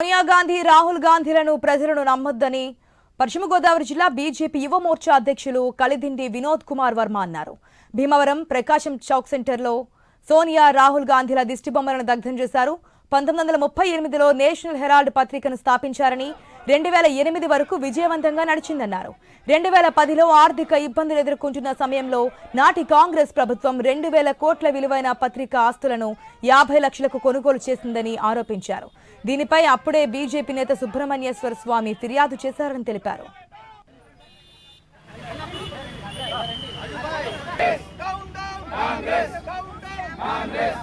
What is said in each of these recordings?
సోనియా గాంధీ రాహుల్ గాంధీలను ప్రజలను నమ్మొద్దని పశ్చిమ గోదావరి జిల్లా బీజేపీ యువ మోర్చా అధ్యక్షులు కలిదిండి వినోద్ కుమార్ వర్మ అన్నారు. భీమవరం ప్రకాశం చౌక్ సెంటర్లో సోనియా రాహుల్ గాంధీల దిష్టిబొమ్మలను దగ్ధం చేశారు. పంతొమ్మిది వందల ముప్పై ఎనిమిదిలో నేషనల్ హెరాల్డ్ పత్రికను స్థాపించారని రెండు వేల ఎనిమిది వరకు విజయవంతంగా నడిచిందన్నారు రెండు వేల పదిలో ఆర్థిక ఇబ్బందులు ఎదుర్కొంటున్న సమయంలో నాటి కాంగ్రెస్ ప్రభుత్వం రెండు వేల కోట్ల విలువైన పత్రిక ఆస్తులను యాభై లక్షలకు కొనుగోలు చేసిందని ఆరోపించారు దీనిపై అప్పుడే బీజేపీ నేత సుబ్రహ్మణ్యేశ్వర స్వామి ఫిర్యాదు చేశారని తెలిపారు కాంగ్రెస్ కాంగ్రెస్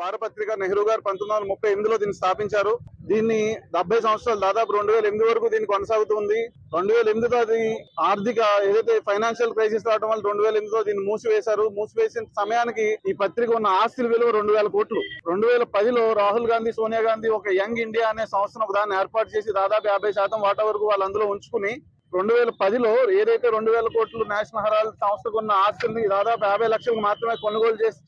వారపత్రిక నెహ్రూ గారు పంతొమ్మిది వందల ముప్పై ఎనిమిదిలో దీన్ని స్థాపించారు. దీన్ని డెబ్బై సంవత్సరాలు దాదాపు రెండు వేల ఎనిమిది వరకు దీన్ని కొనసాగుతుంది. రెండు వేల ఎనిమిదిలో అది ఆర్థిక ఏదైతే ఫైనాన్షియల్ క్రైసిస్ రావడం వల్ల రెండు వేల ఎనిమిదిలో దీన్ని మూసివేశారు. మూసివేసిన సమయానికి ఈ పత్రిక ఉన్న ఆస్తుల విలువ రెండు వేల కోట్లు. రెండు వేల పదిలో రాహుల్ గాంధీ సోనియా గాంధీ ఒక యంగ్ ఇండియా అనే సంస్థను ఒక దాన్ని ఏర్పాటు చేసి దాదాపు యాభై శాతం వాటా వరకు వాళ్ళు అందులో ఉంచుకుని రెండు వేల పదిలో ఏదైతే రెండు వేల కోట్లు నేషనల్ హెరాల్డ్ సంస్థకు ఉన్న ఆస్తుల్ని దాదాపు యాభై లక్షలకు మాత్రమే కొనుగోలు చేసి